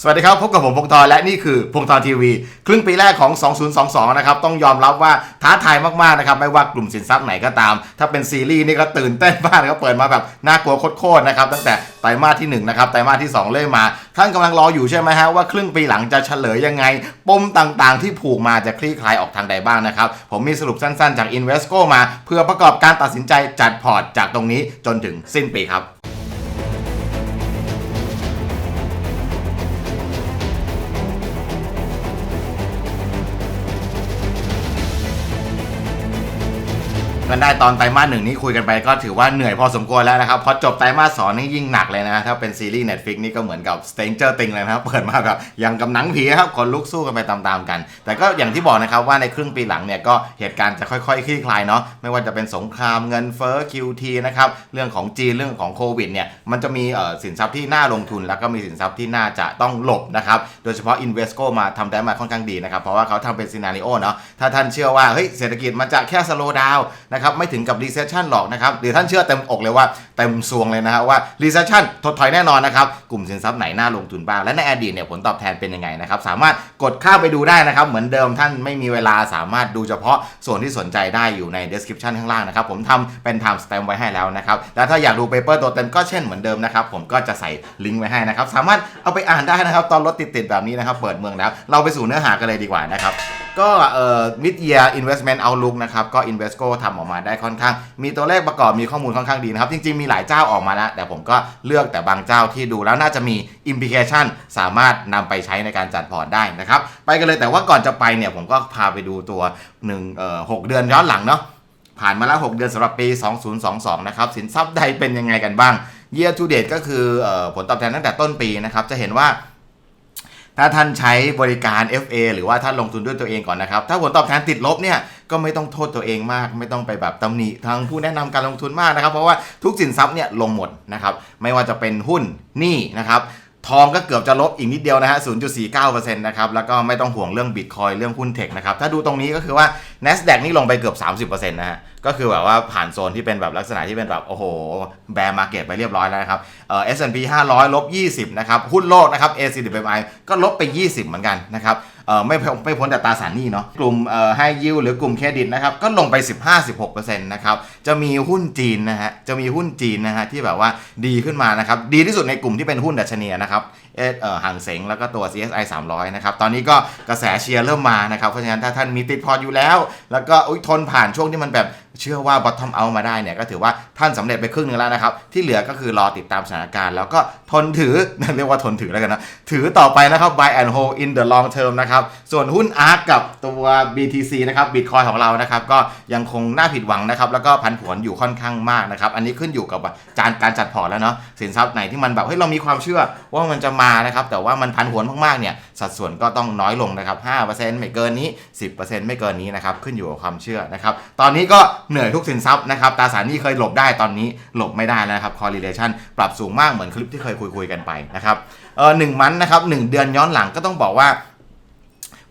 สวัสดีครับ พบกับผมพงศธรและนี่คือพงศธรทีวี ครึ่งปีแรกของ 2022 นะครับ ต้องยอมรับว่าท้าทายมากๆนะครับ ไม่ว่ากลุ่มสินทรัพย์ไหนก็ตาม ถ้าเป็นซีรีส์นี่ก็ตื่นเต้นมากนะครับเปิดมาแบบน่ากลัวโคตรๆนะครับ ตั้งแต่ไตรมาสที่ 1 นะครับ ไตรมาสที่ 2 เริ่มมา ท่านกำลังรออยู่ใช่ไหมฮะว่าครึ่งปีหลังจะเฉลยยังไง ปมต่างๆ ที่ผูกมาจะคลี่คลายออกทางใดบ้างนะครับ ผมมีสรุปสั้นๆ จาก Invesco มา เพื่อประกอบการตัดสินใจจัดพอร์ตจากตรงนี้จนถึงสิ้นปีครับ กันได้ตอนไตรมาสหนึ่งนี้คุยกันไปก็ถือว่าเหนื่อยพอสมควรแล้วนะครับพอจบไตรมาสสองนี่ยิ่งหนักเลยนะถ้าเป็นซีรีส์ Netflix นี่ก็เหมือนกับ Stranger Things เลยนะครับเปิดมาแบบยังกับหนังผีครับคนลุกสู้กันไปตามๆกัน แต่ก็อย่างที่บอกนะครับว่าในครึ่งปีหลังเนี่ยก็เหตุการณ์จะค่อยๆคลี่คลายเนาะไม่ว่าจะเป็นสงครามเงินเฟ้อ QT นะครับเรื่องของจีนเรื่องของโควิดเนี่ยมันจะมีสินทรัพย์ที่น่าลงทุน แล้วก็มีสินทรัพย์ที่น่าจะต้องหลบนะครับโดยเฉพาะ Invesco มาทำได้มาค่อนข้างดีนะครับเพราะว่าเขาทำเป็นซีนารีโอเนาะถ้าท่านเชื่อว่าเฮ้ยเศรษฐกิจมันจะแค่ slow down นะครับไม่ถึงกับ recession หรอกนะครับหรือท่านเชื่อเต็มอกเลยว่าเต็มซวงเลยนะฮะว่า recession ถดถอยแน่นอนนะครับกลุ่มสินทรัพย์ไหนน่าลงทุนบ้างและในอดีตเนี่ยผลตอบแทนเป็นยังไงนะครับสามารถกดเข้าไปดูได้นะครับเหมือนเดิมท่านไม่มีเวลาสามารถดูเฉพาะส่วนที่สนใจได้อยู่ใน description ข้างล่างนะครับผมทำเป็น time stamp ไว้ให้แล้วนะครับแล้วถ้าอยากดู paper ตัวเต็มก็เช่นเหมือนเดิมนะครับผมก็จะใส่ลิงก์ไว้ให้นะครับสามารถเอาไปอ่านได้นะครับตอนรถติดๆแบบนี้นะครับเปิดเมืองแล้ว เราไปสู่เนื้อหากันเลยดีกว่านะครับก็เอ่อ mid year investment outlook นะครับ ก็ Invesco ทำออกมาได้ค่อนข้าง มีตัวเลขประกอบมีข้อมูลค่อนข้างดีนะครับ จริง ๆ มีหลายเจ้าออกมาแล้ว แต่ผมก็เลือกแต่บางเจ้าที่ดูแล้วน่าจะมี implication สามารถนำไปใช้ในการจัดพอร์ตได้นะครับ ไปกันเลยแต่ว่าก่อนจะไปเนี่ยผมก็พาไปดูตัว1เอ่อ6เดือนย้อนหลังเนาะผ่านมาแล้ว 6 เดือนสำหรับปี 2022 นะครับ สินทรัพย์ใดเป็นยังไงกันบ้าง year to date ก็คือออผลตอบแทนตั้งแต่ต้นปีนะครับจะเห็นว่า ถ้าท่านใช้บริการ FA หรือว่าท่านลงทุนด้วยตัวเองก่อนนะครับ ถ้าผลตอบแทนติดลบเนี่ยก็ไม่ต้องโทษตัวเองมาก ไม่ต้องไปแบบตำหนิทางผู้แนะนำการลงทุนมากนะครับ เพราะว่าทุกสินทรัพย์เนี่ยลงหมดนะครับ ไม่ว่าจะเป็นหุ้นหนี้นะครับ ทองก็เกือบจะลบอีกนิดเดียวนะฮะ 0.49%นะครับ แล้วก็ไม่ต้องห่วงเรื่องบิตคอยเรื่องหุ้นเทคนะครับ ถ้าดูตรงนี้ก็คือว่า NASDAQ นี่ลงไปเกือบ 30%นะฮะ ก็คือแบบว่าผ่านโซนที่เป็นแบบลักษณะที่เป็นแบบ โอ้โห แบร์มาเก็ตไปเรียบร้อยแล้วนะครับ เอ่อ S&P 500 ลบ 20 นะครับ หุ้นโลกนะครับ ACWI ก็ลบไป 20 เหมือนกันนะครับ ไม่ไม่พ้นแต่ตราสารหนี้เนาะกลุ่มให้ยิวหรือกลุ่มเครดิตนะครับก็ลงไป 15-16%นะครับจะมีหุ้นจีนนะฮะจะมีหุ้นจีนนะฮะที่แบบว่าดีขึ้นมานะครับดีที่สุดในกลุ่มที่เป็นหุ้นดัชนีนะครับเอสเอ่อห่างเสงแล้วก็ตัว CSI 300 นะครับ ตอนนี้ก็กระแสเชียร์เริ่มมานะครับ เพราะฉะนั้นถ้าท่านมีติดพอร์ตอยู่แล้ว แล้วก็อุ๊ยทนผ่านช่วงที่มันแบบ เชื่อว่า bottom out มาได้เนี่ยก็ถือว่าท่านสำเร็จไปครึ่งหนึ่งแล้วนะครับ ที่เหลือก็คือรอติดตามสถานการณ์ แล้วก็ทนถือเรียกว่าทนถือแล้วกันนะ ถือต่อไปนะครับ buy and hold in the long term นะครับ ส่วนหุ้น ARK กับตัว BTC นะครับ Bitcoin ของเรานะครับ ก็ยังคงน่าผิดหวังนะครับ แล้วก็พันผวนอยู่ค่อนข้างมากนะครับ อันนี้ขึ้นอยู่กับจานการจัดพอร์ตแล้วเนาะสินทรัพย์ไหนที่มันแบบเฮ้ยเรามีความเชื่อว่ามันจะมานะครับแต่ว่ามันพันผวนมากๆเนี่ยสัดส่วนก็ต้องน้อยลงนะครับ5%ไม่เกินนี้ 10%ไม่เกินนี้นะครับขึ้นอยู่กับความเชื่อนะครับตอนนี้ก็เหนื่อยทุกสินทรัพย์นะครับตราสารนี้เคยหลบได้ตอนนี้หลบไม่ได้แล้วนะครับ correlation ปรับสูงมากเหมือนคลิปที่เคยคุยๆกันไปนะครับเออหนึ่งมันนะครับหนึ่งเดือนย้อนหลังก็ต้องบอกว่า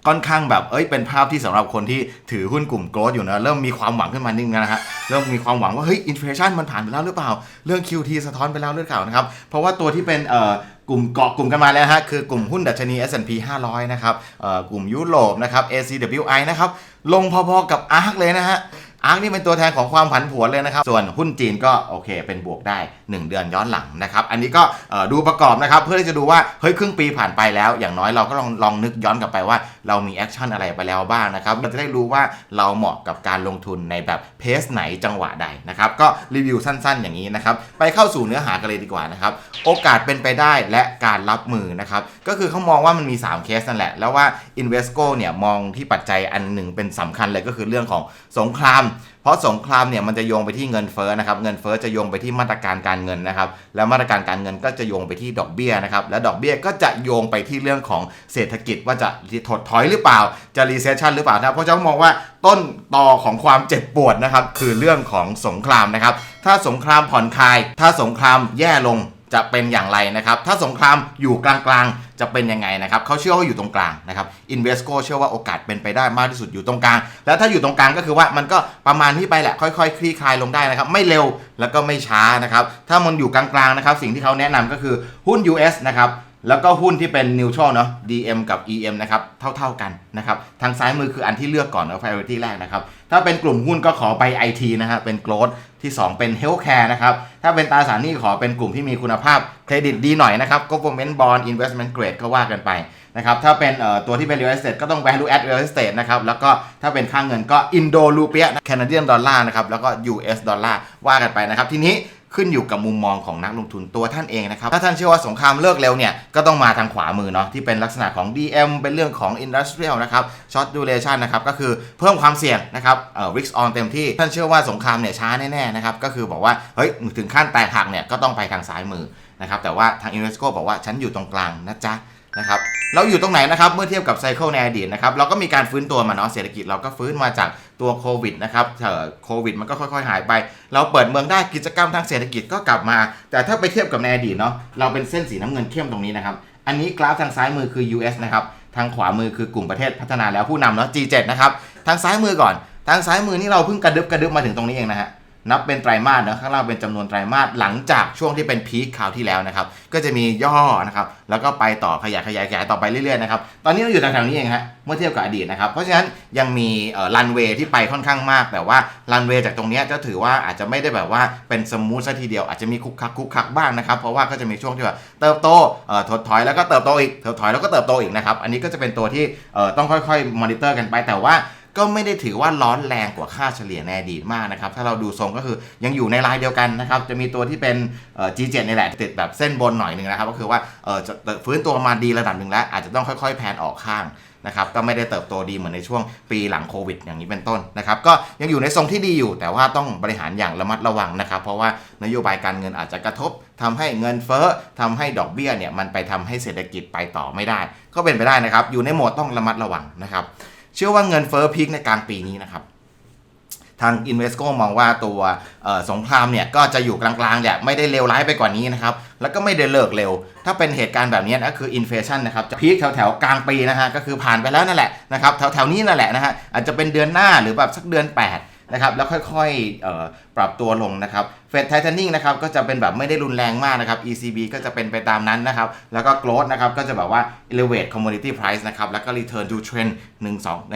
ค่อนข้างแบบเอ้ยเป็นภาพที่สำหรับคนที่ถือหุ้นกลุ่มโกลด์อยู่นะเริ่มมีความหวังขึ้นมานิดนึงนะฮะเริ่มมีความหวังว่าเฮ้ยอินฟลชันมันผ่านไปแล้วหรือเปล่า เรื่อง QT สะท้อนไปแล้วหรือเปล่านะครับ เพราะว่าตัวที่เป็นเอ่อกลุ่มเกาะกลุ่มกันมาแล้วฮะคือกลุ่มหุ้นดัชนี S&P 500 นะครับเอ่อกลุ่มยุโรปนะครับ ACWI นะครับลงพอๆกับ ARK เลยนะฮะ อาร์คนี่เป็นตัวแทนของความผันผวนเลยนะครับ ส่วนหุ้นจีนก็โอเค เป็นบวกได้ 1 เดือนย้อนหลังนะครับ อันนี้ก็ดูประกอบนะครับ เพื่อที่จะดูว่า เฮ้ย ครึ่งปีผ่านไปแล้ว อย่างน้อยเราก็ลองลองนึกย้อนกลับไปว่า เรามีแอคชั่นอะไรไปแล้วบ้างนะครับ เราจะได้รู้ว่าเราเหมาะกับการลงทุนในแบบเพสไหนจังหวะใดนะครับ ก็รีวิวสั้นๆ อย่างนี้นะครับ ไปเข้าสู่เนื้อหากันเลยดีกว่านะครับ โอกาสเป็นไปได้และการรับมือนะครับ ก็คือเขามองว่ามันมี 3 เคสนั่นแหละ แล้วว่า Invesco เนี่ยมองที่ปัจจัยอันหนึ่งเป็นสำคัญเลยก็คือเรื่องของสงครามเพราะสงครามเนี่ยมันจะโยงไปที่เงินเฟ้อนะครับ เงินเฟ้อจะโยงไปที่มาตรการการเงินนะครับ แล้วมาตรการการเงินก็จะโยงไปที่ดอกเบี้ยนะครับ และดอกเบี้ยก็จะโยงไปที่เรื่องของเศรษฐกิจว่าจะถดถอยหรือเปล่า จะรีเซชชันหรือเปล่านะเพราะฉะนั้นมองว่าต้นตอของความเจ็บปวดนะครับ คือเรื่องของสงครามนะครับ ถ้าสงครามผ่อนคลาย ถ้าสงครามแย่ลง จะเป็นอย่างไรนะครับ ถ้าสงครามอยู่กลางๆ จะเป็นยังไงนะครับเขาเชื่อว่าอยู่ตรงกลางนะครับ Invesco เชื่อว่าโอกาสเป็นไปได้มากที่สุดอยู่ตรงกลาง แล้วถ้าอยู่ตรงกลางก็คือว่ามันก็ประมาณที่ไปแหละค่อยๆ คลี่คลายลงได้นะครับ ไม่เร็วแล้วก็ไม่ช้านะครับ ถ้ามันอยู่กลางๆนะครับ สิ่งที่เขาแนะนำก็คือหุ้น US นะครับแล้วก็หุ้นที่เป็น neutral เนาะ DM กับ EM นะครับเท่าๆกันนะครับทางซ้ายมือคืออันที่เลือกก่อนเนาะ priority แรกนะครับ ถ้าเป็นกลุ่มหุ้นก็ขอไป IT นะฮะเป็นโกลดที่ 2 เป็นเฮลท์แคร์นะครับถ้าเป็นตราสารหนี้ขอเป็นกลุ่มที่มีคุณภาพเครดิตดีหน่อยนะครับ government bond investment grade ก็ว่ากันไปนะครับถ้าเป็นตัวที่เป็น real estate ก็ต้อง value add real estate นะครับแล้วก็ถ้าเป็นค่างเงินก็อินโดรูเปียแคนาเดียนดอลลาร์นะครับแล้วก็ US Dollar ว่ากันไปนะครับทีนี้ ขึ้นอยู่กับมุมมองของนักลงทุนตัวท่านเองนะครับ ถ้าท่านเชื่อว่าสงครามเลิกเร็วเนี่ยก็ต้องมาทางขวามือเนาะที่เป็นลักษณะของ DM เป็นเรื่องของ Industrial นะครับ Short Duration นะครับก็คือเพิ่มความเสี่ยงนะครับเอ่อ risk on เต็มที่ ท่านเชื่อว่าสงครามเนี่ยช้าแน่ๆนะครับก็คือบอกว่าเฮ้ยถึงขั้นแตกหักเนี่ยก็ต้องไปทางซ้ายมือนะครับแต่ว่าทาง Invesco บอกว่าฉันอยู่ตรงกลางนะจ๊ะ นะครับเราอยู่ตรงไหนนะครับเมื่อเทียบกับไซเคิลในอดีตนะครับเราก็มีการฟื้นตัวมาเนาะเศรษฐกิจเราก็ฟื้นมาจากตัวโควิดนะครับเอ่อโควิดมันก็ค่อยๆ หายไป เราเปิดเมืองได้กิจกรรมทางเศรษฐกิจก็กลับมา แต่ถ้าไปเทียบกับในอดีตเนาะเราเป็นเส้นสีน้ำเงินเข้มตรงนี้นะครับอันนี้กราฟทางซ้ายมือคือ US นะครับทางขวามือคือกลุ่มประเทศพัฒนาแล้วผู้นำเนาะ G7 นะครับทางซ้ายมือก่อน ทางซ้ายมือนี่เราเพิ่งกระดึบกระดึบมาถึงตรงนี้เองนะฮะ นับเป็นไตรมาสนะข้างล่างเป็นจำนวนไตรมาสหลังจากช่วงที่เป็นพีคคราวที่แล้วนะครับ ก็จะมีย่อนะครับ แล้วก็ไปต่อขยายขยายขยายต่อไปเรื่อยๆนะครับ ตอนนี้เราอยู่แถวๆนี้เองฮะ เมื่อเทียบกับอดีตนะครับ เพราะฉะนั้นยังมีรันเวย์ที่ไปค่อนข้างมาก แต่ว่ารันเวย์จากตรงนี้ยก็ถือว่าอาจจะไม่ได้แบบว่าเป็นสมูทซะทีเดียว อาจจะมีคุกคักคุกคักบ้างนะครับ เพราะว่าก็จะมีช่วงที่ว่าเติบโตถดถอยแล้วก็เติบโตอีก ถดถอยแล้วก็เติบโตอีกนะครับ อันนี้ก็จะเป็นตัวที่ต้องค่อยๆมอนิเตอร์กันไป แต่ว่า ก็ไม่ได้ถือว่าร้อนแรงกว่าค่าเฉลี่ยในอดีตมากนะครับ ถ้าเราดูทรงก็คือยังอยู่ในลายเดียวกันนะครับ จะมีตัวที่เป็น G7 นี่แหละติดแบบเส้นบนหน่อยหนึ่งนะครับ ก็คือว่าจะฟื้นตัวมาดีระดับหนึ่งแล้ว อาจจะต้องค่อยๆ แพนออกข้างนะครับก็ไม่ได้เติบโตดีเหมือนในช่วงปีหลังโควิด อย่างนี้เป็นต้นนะครับ ก็ยังอยู่ในทรงที่ดีอยู่ แต่ว่าต้องบริหารอย่างระมัดระวังนะครับ เพราะว่านโยบายการเงินอาจจะกระทบทำให้เงินเฟ้อทำให้ดอกเบี้ยเนี่ยมันไปทำให้เศรษฐกิจไปต่อไม่ได้ ก็เป็นไปได้นะครับ อยู่ในโหมดต้องระมัดระวังนะครับ เชื่อว่าเงินเฟ้อพีคในกลางปีนี้นะครับทาง Invesco มองว่าตัวสงครามเนี่ยก็จะอยู่กลางๆเนี่ยไม่ได้เลวร้ายไปกว่านี้นะครับ แล้วก็ไม่ได้เลิกเร็ว ถ้าเป็นเหตุการณ์แบบนี้นะคืออินเฟชันนะครับจะพีคแถวๆกลางปีนะฮะก็คือผ่านไปแล้วนั่นแหละนะครับแถวๆนี้นั่นแหละนะฮะอาจจะเป็นเดือนหน้าหรือแบบสักเดือน 8นะครับแล้วค่อยๆปรับตัวลงนะครับเฟดไทเทนิ่งนะครับก็จะเป็นแบบไม่ได้รุนแรงมากนะครับ ECB ก็จะเป็นไปตามนั้นนะครับ แล้วก็ growth นะครับก็จะแบบว่า elevate commodity price นะครับ แล้วก็ return to trend 1 2 ใน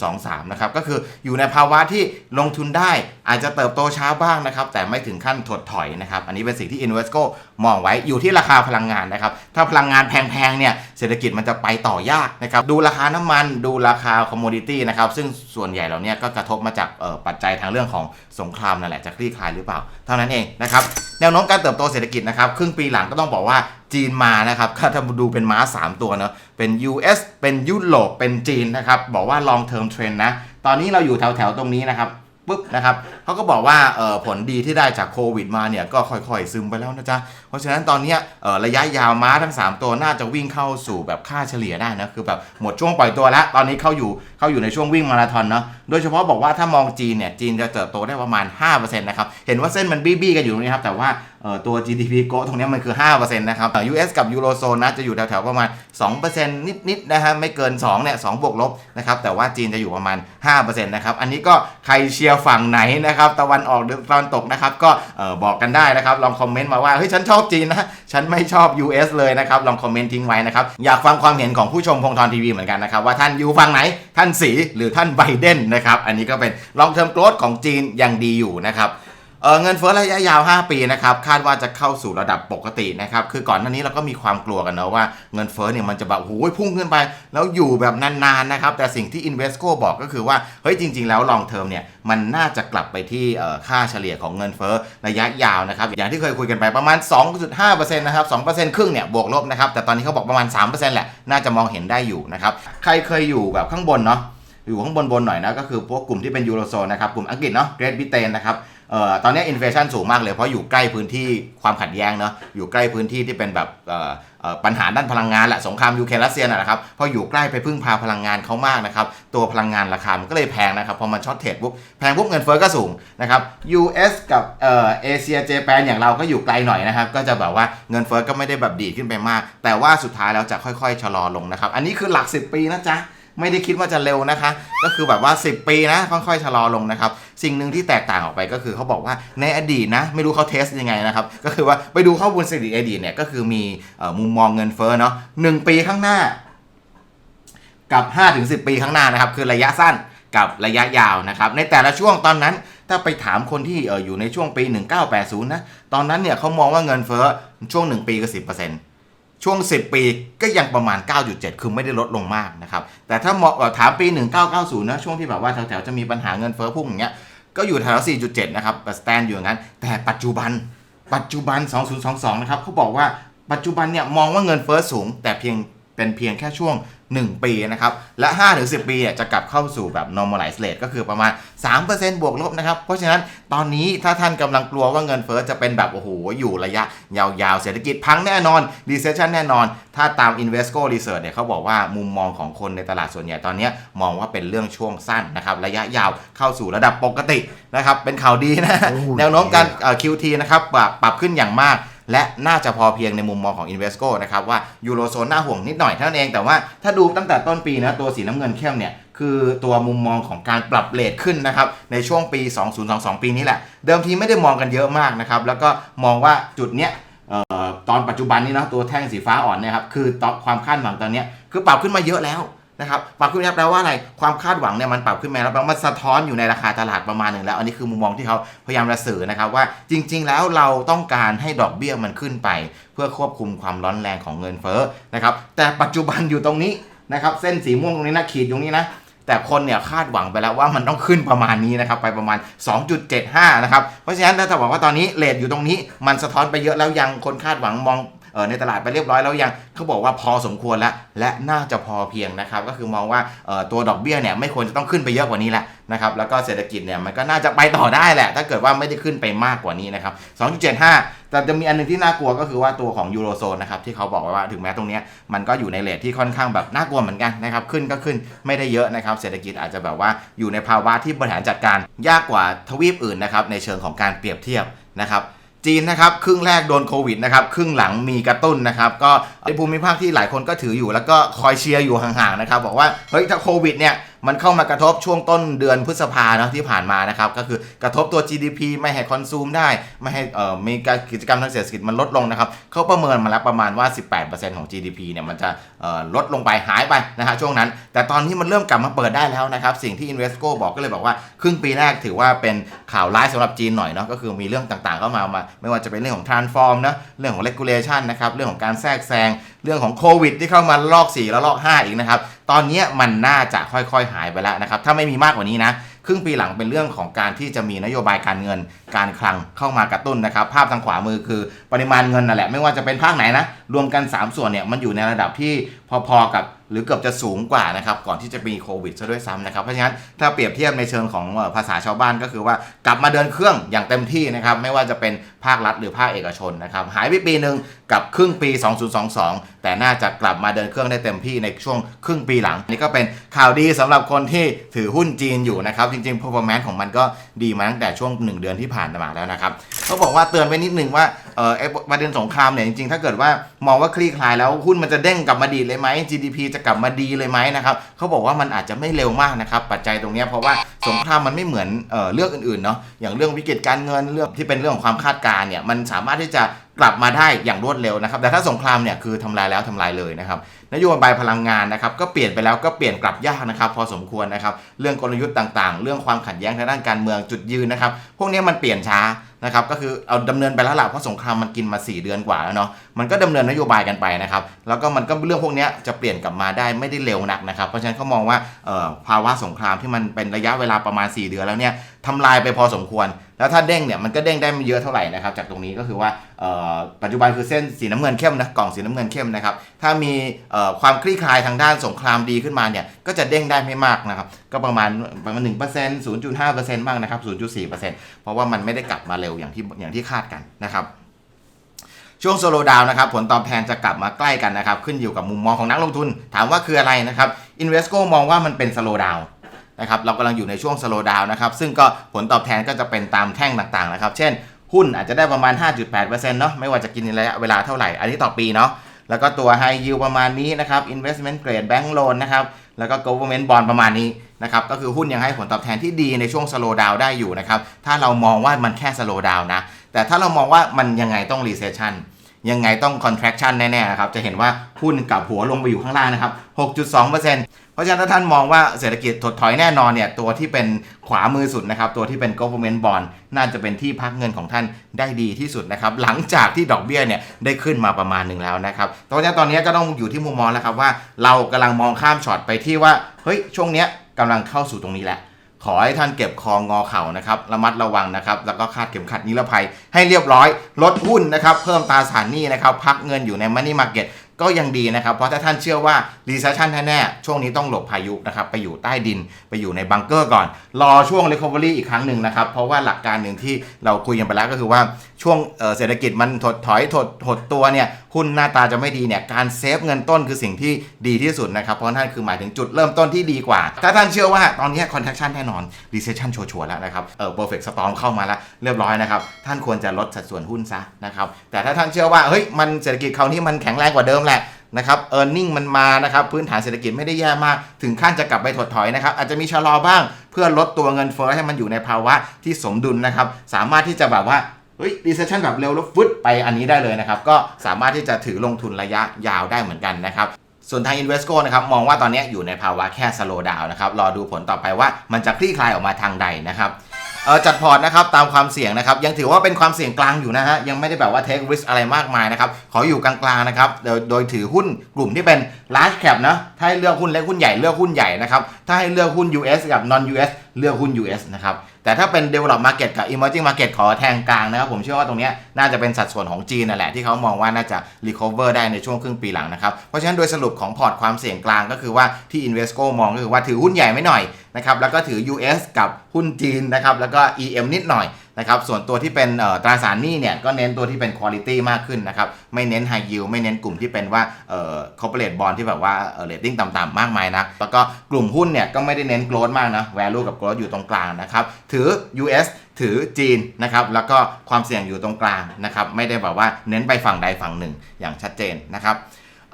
2023 นะครับ ก็คืออยู่ในภาวะที่ลงทุนได้อาจจะเติบโตช้าบ้างนะครับ แต่ไม่ถึงขั้นถดถอยนะครับ อันนี้เป็นสิ่งที่ Invesco มองไว้อยู่ที่ราคาพลังงานนะครับ ถ้าพลังงานแพงๆเนี่ยเศรษฐกิจมันจะไปต่อยากนะครับดูราคาน้ำมันดูราคา commodity นะครับซึ่งส่วนใหญ่เหล่านี้ก็กระทบมาจากปัจจัยทางเรื่องของสงครามนั่นแหละจะคลี่คลายหรือเปล่า เท่านั้นเองนะครับแนวโน้มการเติบโตเศรษฐกิจนะครับครึ่งปีหลังก็ต้องบอกว่าจีนมานะครับถ้าดูเป็นม้า 3 ตัวเนาะเป็น US เป็นยุโรปเป็นจีนนะครับบอกว่า long term trend นะตอนนี้เราอยู่แถวๆตรงนี้นะครับ ปุ๊บนะครับเขาก็บอกว่าผลดีที่ได้จากโควิดมาเนี่ยก็ค่อยๆซึมไปแล้วนะจ๊ะ เพราะฉะนั้นตอนนี้ระยะยาวม้าทั้ง 3 ตัวน่าจะวิ่งเข้าสู่แบบค่าเฉลี่ยได้นะคือแบบหมดช่วงปล่อยตัวแล้ว ตอนนี้เข้าอยู่เข้าอยู่ในช่วงวิ่งมาราธอนเนาะโดยเฉพาะบอกว่าถ้ามองจีนเนี่ยจีนจะเติบโตได้ประมาณ 5%นะครับเห็นว่าเส้นมันบี้ๆกันอยู่ตรงนี้ครับแต่ว่าตัว GDP โกตรงนี้มันคือ 5%นะครับอ่อ US กับยูโรโซนนะจะอยู่แถวๆประมาณ 2%นิดๆนะฮะไม่เกิน2เนี่ย2บวกลบนะครับแต่ว่าจีนจะอยู่ประมาณ5%นะครับอันนี้ก็ใครเชียรฝั่งไหนนะครับตะวันออกหรือตะวันตกนะครับก็อบอกกันได้นะครับลองคอมเมนต์มาว่าเฮ้ยฉันชอบจีนนะฉันไม่ชอบ US เลยนะครับลองคอมเมนต์ทิ้งไว้นะครับอยากฟังความเห็นของผู้ชมพงทรทีวีเหมือนกันนะครับว่าท่านอยู่ฝั่งไหนท่านสีหรือท่านไบเดนนะครับอันนี้ก็เป็นลองเทอมโกรดของจีนยังดีอยู่นะครับ เเงินเฟ้อระยะยาว 5 ปีนะครับคาดว่าจะเข้าสู่ระดับปกตินะครับคือก่อนหน้านี้เราก็มีความกลัวกันนะว่าเงินเฟ้อเนี่ยมันจะแบบโอ้ยพุ่งขึ้นไป แล้วอยู่แบบนานๆนะครับแต่สิ่งที่ Invesco บอกก็คือว่าเฮ้ยจริง ๆ แล้ว long term เนี่ยมันน่าจะกลับไปที่ค่าเฉลี่ยของเงินเฟ้อระยะยาวนะครับอย่างที่เคยคุยกันไปประมาณ 2.5%นะครับ2%ครึ่งเนี่ยบวกลบนะครับแต่ตอนนี้เขาบอกประมาณ 3%แหละน่าจะมองเห็นได้อยู่นะครับใครเคยอยู่แบบข้างบนเนาะอยู่ข้างบนบนหน่อยนะก็คือพวกกลุ่มที่เป็นยูโรโซนนะครับกลุ่มอังกฤษเนาะเกรดบิเตนนะครับ เอ่อตอนนี้อินเฟชันสูงมากเลย เพราะอยู่ใกล้พื้นที่ความขัดแย้งเนาะอยู่ใกล้พื้นที่ที่เป็นแบบปัญหาด้านพลังงานแหละสงครามยูเครนรัสเซียนะนะครับพออยู่ใกล้ไปพึ่งพาพลังงานเขามากนะครับตัวพลังงานราคามันก็เลยแพงนะครับพอมันช็อตเทรดปุ๊บแพงปุ๊บเงินเฟ้อก็สูงนะครับ US กับเอ่อเอเชียเจแปนอย่างเราก็อยู่ไกลหน่อยนะครับก็จะแบบว่าเงินเฟ้อก็ไม่ได้แบบดีขึ้นไปมาก แต่ว่าสุดท้ายแล้วจะค่อยๆชะลอลงนะครับอันนี้คือหลัก 10 ปีนะจ๊ะ ไม่ได้คิดว่าจะเร็วนะคะ ก็คือแบบว่า 10 ปีนะค่อยๆชะลอลงนะครับ สิ่งหนึ่งที่แตกต่างออกไปก็คือเขาบอกว่าในอดีตนะ ไม่รู้เขาเทสยังไงนะครับ ก็คือว่าไปดูข้อมูลสถิติอดีตเนี่ยก็คือมีอมุมมองเงินเฟ้อเนาะหนึ่งปีข้างหน้า กับ 5-10 ปีข้างหน้านะครับ คือระยะสั้นกับระยะยาวนะครับ ในแต่ละช่วงตอนนั้นถ้าไปถามคนที่อออยู่ในช่วงปี 1980 นะ ตอนนั้นเนี่ยเขามองว่าเงินเฟ้อช่วง 1 ปีก็10% ช่วง 10 ปีก็ยังประมาณ 9.7 คือไม่ได้ลดลงมากนะครับ แต่ถ้าเหมาะถามปี 1990 นะ ช่วงที่แบบว่าแถวๆ จะมีปัญหาเงินเฟ้อพุ่งอย่างเงี้ย ก็อยู่แถว 4.7 นะครับสแตนอยู่อย่างนั้น แต่ปัจจุบัน ปัจจุบัน 2022 นะครับเขาบอกว่าปัจจุบันเนี่ยมองว่าเงินเฟ้อสูง แต่เพียงเป็นเพียงแค่ช่วง 1 ปีนะครับ และ 5-10 ปีเนี่ยจะกลับเข้าสู่แบบ normalize rate ก็คือประมาณ 3%บวกลบนะครับ เพราะฉะนั้นตอนนี้ถ้าท่านกำลังกลัวว่าเงินเฟ้อจะเป็นแบบ โอ้โห อยู่ระยะ ยาวๆ เศรษฐกิจพังแน่นอน recession แน่นอน ถ้าตาม Invesco Research เนี่ยเขาบอกว่ามุมมองของคนในตลาดส่วนใหญ่ตอนเนี้ยมองว่าเป็นเรื่องช่วงสั้นนะครับ ระยะยาวเข้าสู่ระดับปกตินะครับเป็นข่าวดีนะโอ้ยแนวโน้มการเอ่อ QT นะครับปรับปรับขึ้นอย่างมาก และน่าจะพอเพียงในมุมมองของ Invesco นะครับว่ายูโรโซนน่าห่วงนิดหน่อยเท่านั้นเอง แต่ว่าถ้าดูตั้งแต่ต้นปีนะตัวสีน้ำเงินเข้มเนี่ยคือตัวมุมมองของการปรับเลทขึ้นนะครับในช่วงปี 2022 ปีนี้แหละ เดิมทีไม่ได้มองกันเยอะมากนะครับแล้วก็มองว่าจุดเนี้ยออตอนปัจจุบันนี้นะตัวแท่งสีฟ้าอ่อนเนี่ยครับคือความคาดหวังตอนเนี้ยคือปรับขึ้นมาเยอะแล้ว นะครับปรับขึ้นมาแปลว่าอะไรความคาดหวังเนี่ยมันปรับขึ้นมาแล้วมันสะท้อนอยู่ในราคาตลาดประมาณหนึ่งแล้ว อันนี้คือมุมมองที่เขาพยายามจะสื่อนะครับว่าจริง ๆ แล้วเราต้องการให้ดอกเบี้ยมันขึ้นไป เพื่อควบคุมความร้อนแรงของเงินเฟ้อนะครับแต่ปัจจุบันอยู่ตรงนี้นะครับเส้นสีม่วงตรงนี้นะขีดตรงนี้นะแต่คนเนี่ยคาดหวังไปแล้วว่ามันต้องขึ้นประมาณนี้นะครับไปประมาณ 2.75 นะครับ เพราะฉะนั้นถ้าจะบอกว่าตอนนี้เลทอยู่ตรงนี้มันสะท้อนไปเยอะแล้วยังคนคาดหวังมอง ในตลาดไปเรียบร้อยแล้วยังเขาบอกว่าพอสมควรแล้วและน่าจะพอเพียงนะครับ ก็คือมองว่าตัวดอกเบี้ยเนี่ยไม่ควรจะต้องขึ้นไปเยอะกว่านี้แหละนะครับแล้วก็เศรษฐกิจเนี่ยมันก็น่าจะไปต่อได้แหละ ถ้าเกิดว่าไม่ได้ขึ้นไปมากกว่านี้นะครับ2.75 แต่จะมีอันหนึงที่น่ากลัวก็คือว่าตัวของยูโรโซนนะครับที่เขาบอกว่าถึงแม้ตรงนี้มันก็อยู่ในเลทที่ค่อนข้างแบบน่ากลัวเหมือนกันนะครับขึ้นก็ขึ้นไม่ได้เยอะนะครับเศรษฐกิจอาจจะแบบว่าอยู่ในภาวะที่บริหารจัดการยากกว่าทวีปอื่นนะครับในเชิงของการเปรียบเทียบนะครับ จีนนะครับครึ่งแรกโดนโควิดนะครับครึ่งหลังมีกระตุ้นนะครับก็เป็นภูมิภาคที่หลายคนก็ถืออยู่ แล้วก็คอยเชียร์อยู่ห่างๆนะครับบอกว่าเฮ้ยถ้าโควิดเนี่ย มันเข้ามากระทบช่วงต้นเดือนพฤษภาเนาะที่ผ่านมานะครับ ก็คือกระทบตัว GDP ไม่ให้คอนซูมได้ ไม่ให้เอ่อมีการกิจกรรมทางเศรษฐกิจมันลดลงนะครับเขาประเมินมาแล้วประมาณว่า 18%ของ GDP เนี่ยมันจะเอ่อลดลงไปหายไปนะฮะช่วงนั้น แต่ตอนที่มันเริ่มกลับมาเปิดได้แล้วนะครับ สิ่งที่ Invesco บอกก็เลยบอกว่า ครึ่งปีแรกถือว่าเป็นข่าวร้ายสำหรับจีนหน่อยเนาะก็คือมีเรื่องต่างๆเข้ามามา ไม่ว่าจะเป็นเรื่องของ transform นะเรื่องของ regulation นะครับเรื่องของการแทรกแซงเรื่องของโควิดที่เข้ามาลอก4แล้วลอก 5 อีกนะครับ ตอนนี้มันน่าจะค่อยๆหายไปแล้วนะครับ ถ้าไม่มีมากกว่านี้นะครึ่งปีหลังเป็นเรื่องของการที่จะมีนโยบายการเงินการคลังเข้ามากระตุ้นนะครับ ภาพทางขวามือคือปริมาณเงินนั่นแหละไม่ว่าจะเป็นภาคไหนนะรวมกัน 3 ส่วนเนี่ยมันอยู่ในระดับที่พอๆกับหรือเกือบจะสูงกว่านะครับก่อนที่จะมีโควิดซะด้วยซ้ำนะครับเพราะฉะนั้นถ้าเปรียบเทียบในเชิงของภาษาชาวบ้านก็คือว่ากลับมาเดินเครื่องอย่างเต็มที่นะครับไม่ว่าจะเป็น ภาครัฐหรือภาคเอกชนนะครับหายไปปีหนึ่งกับครึ่งปี 2022 แต่น่าจะกลับมาเดินเครื่องได้เต็มที่ในช่วงครึ่งปีหลัง นี่ก็เป็นข่าวดีสำหรับคนที่ถือหุ้นจีนอยู่นะครับ จริงๆ performance ของมันก็ดีมาตั้งแต่ช่วง 1 เดือนที่ผ่านมาแล้วนะครับเขาบอกว่าเตือนไว้นิดนึงว่าเออประเด็นสงครามเนี่ยจริงๆ ถ้าเกิดว่ามองว่าคลี่คลายแล้วหุ้นมันจะเด้งกลับมาดีเลยไหม GDP จะกลับมาดีเลยไหมนะครับเขาบอกว่ามันอาจจะไม่เร็วมากนะครับปัจจัยตรงนี้เพราะว่าสงครามมันไม่เหมือนเออเรื่องอื่นๆเนาะอย่างเรื่องวิกฤตการเงินเรื่องที่เป็นเรื่องของความคาดการการเนี่ยมันสามารถที่จะกลับมาได้อย่างรวดเร็วนะครับ แต่ถ้าสงครามเนี่ยคือทำลายแล้วทำลายเลยนะครับ นโยบายพลังงานนะครับก็เปลี่ยนไปแล้วก็เปลี่ยนกลับยากนะครับพอสมควรนะครับเรื่องกลยุทธ์ต่างๆ เรื่องความขัดแย้งทางด้านการเมืองจุดยืนนะครับพวกนี้มันเปลี่ยนช้านะครับก็คือเอาดำเนินไปแล้วล่ะเพราะสงครามมันกินมา 4 เดือนกว่าแล้วเนาะมันก็ดำเนินนโยบายกันไปนะครับแล้วก็มันก็เรื่องพวกนี้จะเปลี่ยนกลับมาได้ไม่ได้เร็วนักนะครับเพราะฉะนั้นเขามองว่าภาวะสงครามที่มันเป็นระยะเวลาประมาณ 4 เดือนแล้วเนี่ยทำลายไปพอสมควร แล้วถ้าเด้งเนี่ยมันก็เด้งได้ไม่เยอะเท่าไหร่นะครับจากตรงนี้ก็คือว่าปัจจุบันคือเส้นสีน้ำเงินเข้มนะกล่องสีน้ำเงินเข้มนะครับถ้ามีความคลี่คลายทางด้านสงครามดีขึ้นมาเนี่ยก็จะเด้งได้ไม่มากนะครับ ก็ประมาณประมาณ1% 0.5%บ้างนะครับ0.4%เปอร์เซ็นต์เพราะว่ามันไม่ได้กลับมาเร็วอย่างที่อย่างที่คาดกันนะครับช่วงโซโลดาวนะครับผลตอบแทนจะกลับมาใกล้กันนะครับขึ้นอยู่กับมุมมองของนักลงทุน ถามว่าคืออะไรนะครับ Invesco มองว่ามันเป็นสโลดาวนะครับเรากำลังอยู่ในช่วงสโลดาวนะครับซึ่งก็ผลตอบแทนก็จะเป็นตามแท่งต่างๆนะครับ เช่น หุ้นอาจจะได้ประมาณ 5.8%เนาะไม่ว่าจะกินระยะเวลาเท่าไหร่ อันนี้ต่อปีเนาะ แล้วก็ตัว High Yield ประมาณนี้นะครับ Investment Grade Bank Loan นะครับแล้วก็ government bond ประมาณนี้นะครับก็คือหุ้นยังให้ผลตอบแทนที่ดีในช่วง slow down ได้อยู่นะครับถ้าเรามองว่ามันแค่ slow down นะแต่ถ้าเรามองว่ามันยังไงต้อง recession ยังไงต้อง contraction แน่ๆนะครับ จะเห็นว่าหุ้นกลับหัวลงไปอยู่ข้างล่างนะครับ 6.2%เพราะฉะนั้นถ้าท่านมองว่าเศรษฐกิจถดถอยแน่นอนเนี่ย ตัวที่เป็น วามือสุดนะครับ ตัวที่เป็น government bond น่าจะเป็นที่พักเงินของท่านได้ดีที่สุดนะครับ หลังจากที่ดอกเบี้ยเนี่ยได้ขึ้นมาประมาณหนึ่งแล้วนะครับเพราะฉะนั้นตอนนี้ก็ต้องอยู่ที่มุมมองแล้วครับว่าเรากำลังมองข้ามช็อตไปที่ว่าเฮ้ยช่วงเนี้ยกำลังเข้าสู่ตรงนี้แหล้วขอให้ท่านเก็บคองงอเข่านะครับระมัดระวังนะครับ แล้วก็คาดเข็มขัดนิรภัยให้เรียบร้อย ลดหุ้นนะครับ เพิ่มตราสารหนี้นะครับ พักเงินอยู่ใน Money Market ก็ต็ยังดีนะครับ เพราะถ้าท่านเชื่อว่า Recession แน่ๆช่วงนี้ต้องหลบพายุนะครับไปอยู่ใต้ดินไปอยู่ในบังเกอร์ก่อน รอช่วง Recovery อีกครั้งหนึ่งนะครับ เพราะว่าหลักการหนึ่งที่เราคุยกันไปแล้วก็คือว่า ช่วงเศรษฐกิจมันถดถอยถดหดตัวเนี่ยหุ้นหน้าตาจะไม่ดีเนี่ยการเซฟเงินต้นคือสิ่งที่ดีที่สุดนะครับ เพราะนั่นคือหมายถึงจุดเริ่มต้นที่ดีกว่า ถ้าท่านเชื่อว่าตอนนี้ contraction แน่นอน recession ชัวร์แล้วนะครับเออ perfect storm เข้ามาแล้วเรียบร้อยนะครับ ท่านควรจะลดสัดส่วนหุ้นซะนะครับแต่ถ้าท่านเชื่อว่าเฮ้ยมันเศรษฐกิจคราวนี้มันแข็งแรงกว่าเดิมแหละนะครับ e a r n i n g มันมานะครับพื้นฐานเศรษฐกิจไม่ได้แย่มาก ถึงขั้นจะกลับไปถดถอยนะครับอาจจะมีชะลอบ้าง เพื่อลดตัวเงินเฟ้อให้มันอยู่ในภาวะที่สมดุลนะครับสามารถที่จะแบบว่า เฮ้ย recession แบบเร็วแล้วฟึดไปอันนี้ได้เลยนะครับ ก็สามารถที่จะถือลงทุนระยะยาวได้เหมือนกันนะครับส่วนทาง Invesco นะครับมองว่าตอนนี้อยู่ในภาวะแค่ slow down นะครับรอดูผลต่อไปว่ามันจะคลี่คลายออกมาทางใดนะครับจัดพอร์ตนะครับตามความเสี่ยงนะครับยังถือว่าเป็นความเสี่ยงกลางอยู่นะฮะยังไม่ได้แบบว่า take risk อะไรมากมายนะครับขออยู่กลางๆนะครับโดยโดยถือหุ้นกลุ่มที่เป็น large cap นะถ้าให้เลือกหุ้นเล็กหุ้นใหญ่เลือกหุ้นใหญ่นะครับถ้าให้เลือกหุ้น US กับ non US เลือกหุ้น US นะครับ แต่ถ้าเป็น develop market กับ emerging market ขอแทงกลางนะครับ ผมเชื่อว่าตรงนี้น่าจะเป็นสัดส่วนของจีนนั่นแหละที่เขามองว่าน่าจะ recover ได้ในช่วงครึ่งปีหลังนะครับ เพราะฉะนั้นโดยสรุปของพอร์ตความเสี่ยงกลางก็คือว่าที่ Invesco มองก็คือว่าถือหุ้นใหญ่ไม่หน่อยนะครับแล้วก็ถือ US กับหุ้นจีนนะครับแล้วก็ EM นิดหน่อยนะครับส่วนตัวที่เป็นตราสารหนี้เนี่ยก็เน้นตัวที่เป็น quality มากขึ้นนะครับไม่เน้น high yield ไม่เน้นกลุ่มที่เป็นว่าเอ่อ corporate bond ที่แบบว่าเอ่อ rating ต่ำๆมากมายนะแล้วก็กลุ่มหุ้นเนี่ยก็ไม่ได้เน้น growth มากนะ value กับ growth อยู่ตรงกลางนะครับถือ US ถือจีนนะครับแล้วก็ความเสี่ยงอยู่ตรงกลางนะครับไม่ได้แบบว่าเน้นไปฝั่งใดฝั่งหนึ่งอย่างชัดเจนนะครับ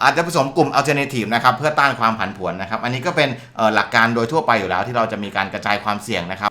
อาจจะผสมกลุ่ม alternative นะครับเพื่อต้านความผันผวนนะครับอันนี้ก็เป็นหลักการโดยทั่วไปอยู่แล้วที่เราจะมีการกระจายความเสี่ยงนะครับ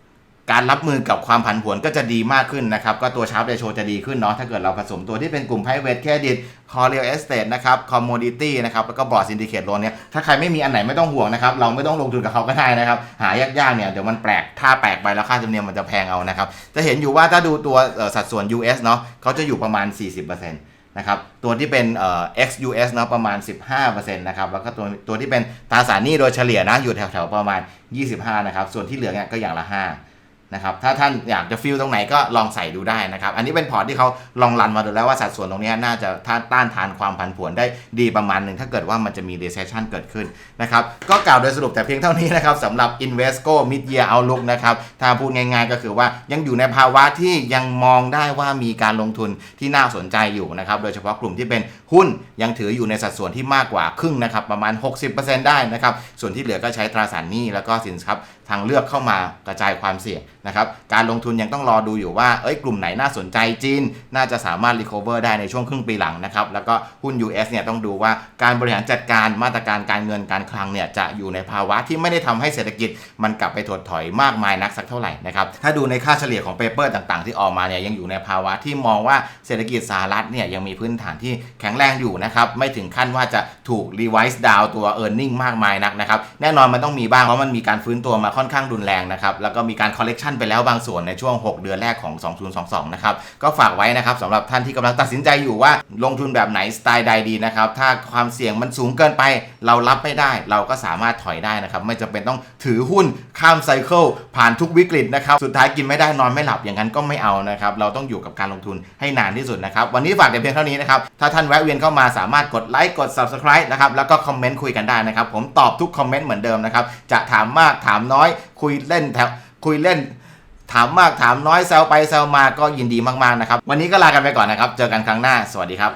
การรับมือกับความผันผวนก็จะดีมากขึ้นนะครับ ก็ตัวชาร์ปเดโชจะดีขึ้นเนาะถ้าเกิดเราผสมตัวที่เป็นกลุ่ม private credit core real estate นะครับ commodity นะครับแล้วก็ board syndicate loan เนี่ยถ้าใครไม่มีอันไหนไม่ต้องห่วงนะครับ เราไม่ต้องลงทุนกับเขาก็ได้นะครับ หายากๆเนี่ยเดี๋ยวมันแปลก ถ้าแปลกไปแล้วค่าธรรมเนียมมันจะแพงเอานะครับ จะเห็นอยู่ว่าถ้าดูตัวสัดส่วน US เนาะเขาจะอยู่ประมาณ 40%นะครับตัวที่เป็นเอ่อ XUS เนาะประมาณ 15%นะครับแล้วก็ตัวตัวที่เป็นตราสารหนี้โดยเฉลี่ยนะอยู่แถวๆประมาณ 25นะครับส่วนที่เหลือเนี่ยก็อย่างละ 5 นะครับถ้าท่านอยากจะฟิลตรงไหนก็ลองใส่ดูได้นะครับ อันนี้เป็นพอร์ตที่เขาลองรันมาดูแล้วว่าสัดส่วนตรงนี้น่าจะต้านต้านทานความผันผวนได้ดีประมาณหนึ่งถ้าเกิดว่ามันจะมี recession เกิดขึ้นนะครับ ก็กล่าวโดยสรุปแต่เพียงเท่านี้นะครับสำหรับ Invesco Mid Year Outlook นะครับ ถ้าพูดง่ายๆก็คือว่ายังอยู่ในภาวะที่ยังมองได้ว่ามีการลงทุนที่น่าสนใจอยู่นะครับโดยเฉพาะกลุ่มที่เป็นหุ้นยังถืออยู่ในสัดส่วนที่มากกว่าครึ่งนะครับประมาณ 60%ได้นะครับส่วนที่เหลือก็ใช้ตราสารหนี้แล้วก็สินทรัพย์ทางเลือกเข้ามากระจายความเสี่ยงนะครับการลงทุนยังต้องรอดูอยู่ว่าเอ้ยกลุ่มไหนน่าสนใจจีน น่าจะสามารถ recover ได้ในช่วงครึ่งปีหลังนะครับแล้วก็หุ้น US เนี่ยต้องดูว่าการบริหารจัดการมาตรการการเงินการคลังเนี่ยจะอยู่ในภาวะที่ไม่ได้ทำให้เศรษฐกิจมันกลับไปถดถอยมากมายนักสักเท่าไหร่นะครับถ้าดูในค่าเฉลี่ยของเปเปอร์ต่างๆ ที่ออกมาเนี่ยยังอยู่ในภาวะที่มองว่าเศรษฐกิจสหรัฐเนี่ยยังมีพื้นฐานที่แข็งแรงอยู่นะครับไม่ถึงขั้นว่าจะถูก revise down ตัว earning มากมายนักนะครับแน่นอนมันต้องมีบ้างเพราะมันมีการฟื้นตัวมาค่อนข้างรุนแรงนะครับแล้วก็มีการ collection ไปแล้วบางส่วนในช่วง 6 เดือนแรกของ 2022 นะครับ ก็ฝากไว้นะครับสำหรับท่านที่กำลังตัดสินใจอยู่ว่าลงทุนแบบไหนสไตล์ใดดีนะครับ ถ้าความเสี่ยงมันสูงเกินไป เรารับไม่ได้ เราก็สามารถถอยได้นะครับ ไม่จำเป็นต้องถือหุ้นข้ามไซเคิลผ่านทุกวิกฤตนะครับ สุดท้ายกินไม่ได้นอนไม่หลับอย่างนั้นก็ไม่เอานะครับ เราต้องอยู่กับการลงทุนให้นานที่สุดนะครับ วันนี้ฝากแต่เพียงเท่านี้นะครับ ถ้าท่านแวะเวียนเข้ามาสามารถกดไลค์ กด subscribe นะครับ แล้วก็คอมเมนต์คุยกันได้นะครับ ผมตอบทุกคอมเมนต์เหมือนเดิมนะครับ จะถามมาก ถามน้อย คุยเล่นแถวคุยเล่น ถามมากถามน้อยแซวไปแซวมาก็ยินดีมากๆนะครับ วันนี้ก็ลากันไปก่อนนะครับ เจอกันครั้งหน้า สวัสดีครับ